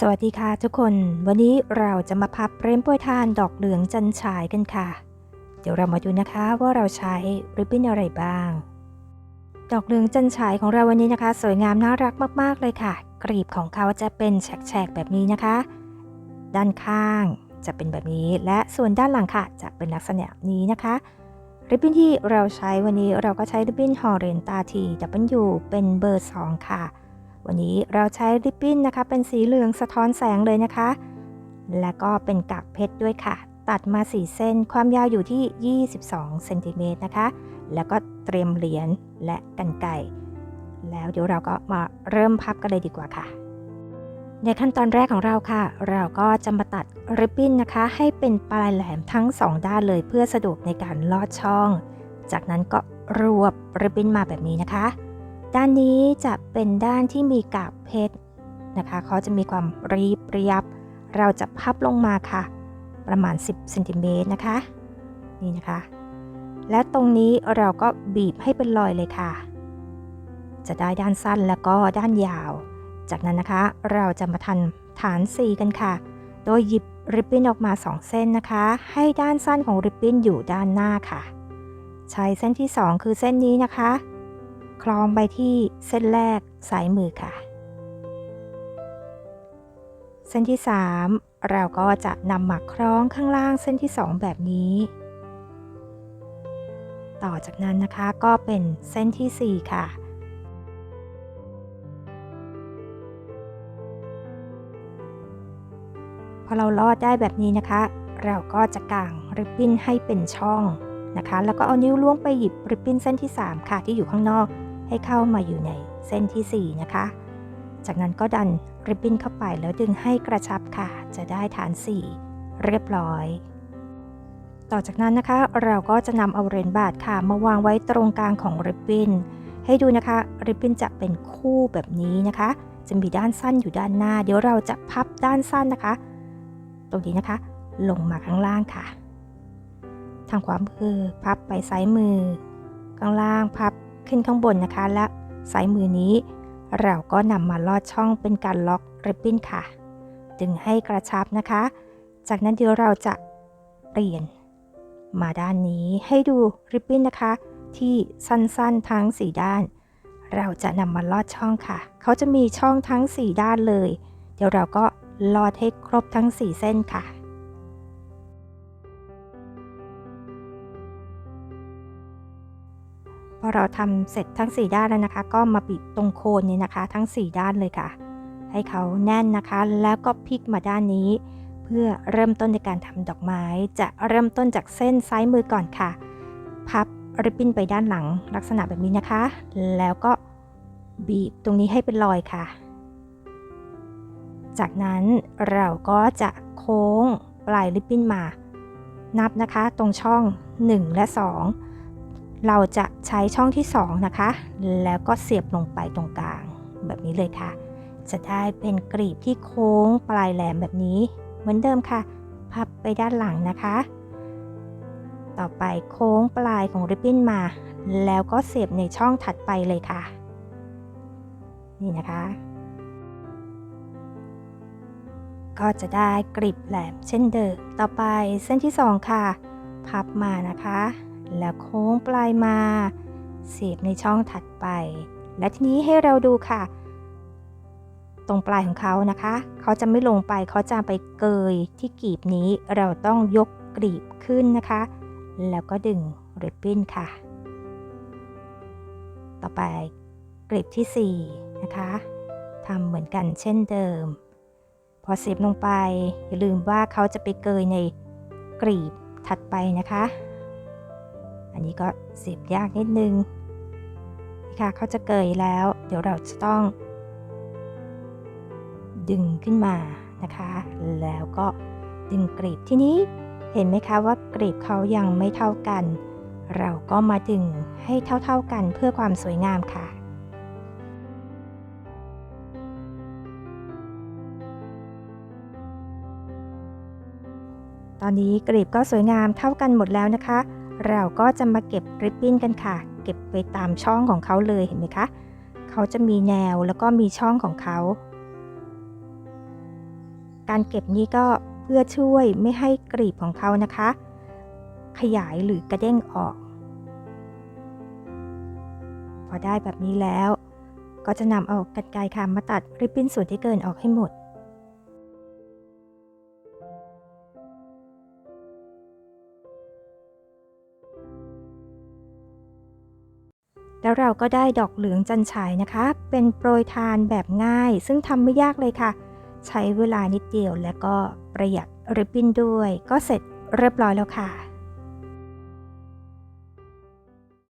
สวัสดีค่ะทุกคน วันนี้เราจะมาพับเรมโปรยทานดอกเหลืองจันฉายกันค่ะ เดี๋ยวเรามาดูนะคะว่าเราใช้ริบบิ้นอะไรบ้าง ดอกเหลืองจันฉายของเราวันนี้นะคะ สวยงามน่ารักมากๆเลยค่ะ กรีบของเขาจะเป็นแฉกๆแบบนี้นะคะ ด้านข้างจะเป็นแบบนี้ และส่วนด้านหลังค่ะ จะเป็นลักษณะนี้นะคะ ริบบิ้นที่เราใช้วันนี้เราก็ใช้ริบบิ้นฮอเรนตาทีดับเบิลยูเป็นเบอร์ 2 ค่ะ วันนี้เราใช้ริบบิ้นนะคะ เป็นสีเหลืองสะท้อนแสงเลยนะคะ และก็เป็นกากเพชรด้วยค่ะ ตัดมา 4 เส้นความยาวอยู่ที่ 22เซนติเมตรนะคะ แล้วก็เตรียมเหรียญและกันไก่แล้วเดี๋ยวเราก็มาเริ่มพับกันเลยดีกว่าค่ะ ในขั้นตอนแรกของเราค่ะ เราก็จะมาตัดริบบิ้นนะคะ ให้เป็นปลายแหลมทั้ง 2 ด้านเลยเพื่อสะดวกในการลอดช่อง จากนั้นก็รวบริบบิ้นมาแบบนี้นะคะ ด้านนี้จะเป็นด้านที่มีกากเพชรนะคะเขาจะมีความรีบเรียบ เราจะพับลงมาค่ะ ประมาณ 10เซนติเมตรนะคะ นี่นะคะ และตรงนี้เราก็บีบให้เป็นรอยเลยค่ะ จะได้ด้านสั้นแล้วก็ด้านยาว จากนั้นนะคะ เราจะมาทันฐาน4กันค่ะ โดยหยิบริบบิ้นออกมา 2 เส้นนะคะ ให้ด้านสั้นของริบบิ้นอยู่ด้านหน้าค่ะ ใช้เส้นที่ 2 คือเส้นนี้นะคะ คล้องไปที่เส้นแรกสายมือค่ะ เส้นที่ 3 เราก็จะนำหมาคล้องข้างล่างเส้นที่ 2 แบบนี้ ต่อจากนั้นนะคะก็เป็นเส้นที่ 4 ค่ะ พอเราลอดได้แบบนี้นะคะ เราก็จะกางริบบิ้นให้เป็นช่องนะคะแล้วก็เอานิ้วล้วงไปหยิบริบบิ้นเส้นที่ 3 ค่ะที่อยู่ข้างนอก ให้เข้ามาอยู่ในเส้นที่ 4 นะคะ จากนั้นก็ดันริบบิ้นเข้าไปแล้วดึงให้กระชับค่ะ จะได้ฐาน 4 เรียบร้อย ต่อจากนั้นนะคะ เราก็จะนำเอาเรียญบาทค่ะ มาวางไว้ตรงกลางของริบบิ้นให้ดูนะคะ ริบบิ้นจะเป็นคู่แบบนี้นะคะ จะมีด้านสั้นอยู่ด้านหน้า เดี๋ยวเราจะพับด้านสั้นนะคะ ตรงนี้นะคะ ลงมาข้างล่างค่ะ ทางขวามือพับไปซ้ายมือ ข้างล่างพับ ขึ้นข้างบนนะคะและซ้ายมือนี้ เราก็นำมาลอดช่องเป็นการล็อกริบบิ้นค่ะ ดึงให้กระชับนะคะ จากนั้นเดี๋ยวเราจะเปลี่ยน มาด้านนี้ให้ดูริบบิ้นนะคะ ที่สั้นๆทั้ง 4 ด้าน เราจะนำมาลอดช่องค่ะ เขาจะมีช่องทั้ง 4 ด้านเลย เดี๋ยวเราก็ลอดให้ครบทั้ง 4 เส้นค่ะ พอเราทำเสร็จทั้ง 4 ด้านแล้วนะคะ ก็มาปิดตรงโคนนี้นะคะ ทั้ง 4 ด้านเลยค่ะ ให้เขาแน่นนะคะ แล้วก็พลิกมาด้านนี้ เพื่อเริ่มต้นในการทำดอกไม้ จะเริ่มต้นจากเส้นซ้ายมือก่อนค่ะ พับริบบิ้นไปด้านหลังลักษณะแบบนี้นะคะ แล้วก็บีบตรงนี้ให้เป็นรอยค่ะ จากนั้นเราก็จะโค้งปลายริบบิ้นมา นับนะคะตรงช่อง 1 และ 2 เราจะใช้ช่องที่ 2 นะคะ แล้วก็เสียบลงไปตรงกลาง แบบนี้เลยค่ะ จะได้เป็นกรีบที่โค้งปลายแหลมแบบนี้ เหมือนเดิมค่ะ พับไปด้านหลังนะคะ ต่อไปโค้งปลายของริบบิ้นมา แล้วก็เสียบในช่องถัดไปเลยค่ะ นี่นะคะ ก็จะได้กริบแหลมเช่นเดิม ต่อไปเส้นที่ 2 ค่ะ พับมานะคะ แล้วโค้งปลายมาเสียบในช่องถัดไป และทีนี้ให้เราดูค่ะ ตรงปลายของเขานะคะ เขาจะไม่ลงไปเขาจะไปเกยที่กรีบนี้เราต้องยกกรีบขึ้นนะคะ แล้วก็ดึงริบบิ้นค่ะ ต่อไปกรีบที่ 4 นะคะทำเหมือนกันเช่นเดิม พอเสียบลงไปอย่าลืมว่าเขาจะไปเกยในกรีบถัดไปนะคะ อันนี้ก็เสียบยากนิดนึงนี่ค่ะเขาจะเกยแล้ว เดี๋ยวเราจะต้อง ดึงขึ้นมานะคะ แล้วก็ดึงกรีบที่นี้เห็นไหมคะว่ากรีบเขายังไม่เท่ากัน เราก็มาดึงให้เท่าๆกันเพื่อความสวยงามค่ะตอนนี้กรีบก็สวยงามเท่ากันหมดแล้วนะคะ เราก็จะมาเก็บริบบิ้นกันค่ะ เก็บไปตามช่องของเขาเลยเห็นไหมคะ เขาจะมีแนวแล้วก็มีช่องของเขา การเก็บนี้ก็เพื่อช่วยไม่ให้กรีบของเขานะคะ ขยายหรือกระเด้งออก พอได้แบบนี้แล้ว ก็จะนำเอากรรไกรค่ะมาตัดริบบิ้นส่วนที่เกินออกให้หมด แล้วเราก็ได้ดอกเหลืองจันฉายนะคะ เป็นโปรยทานแบบง่าย ซึ่งทำไม่ยากเลยค่ะ ใช้เวลานิดเดียวและก็ประหยัดริบบิ้นด้วย ก็เสร็จเรียบร้อยแล้วค่ะ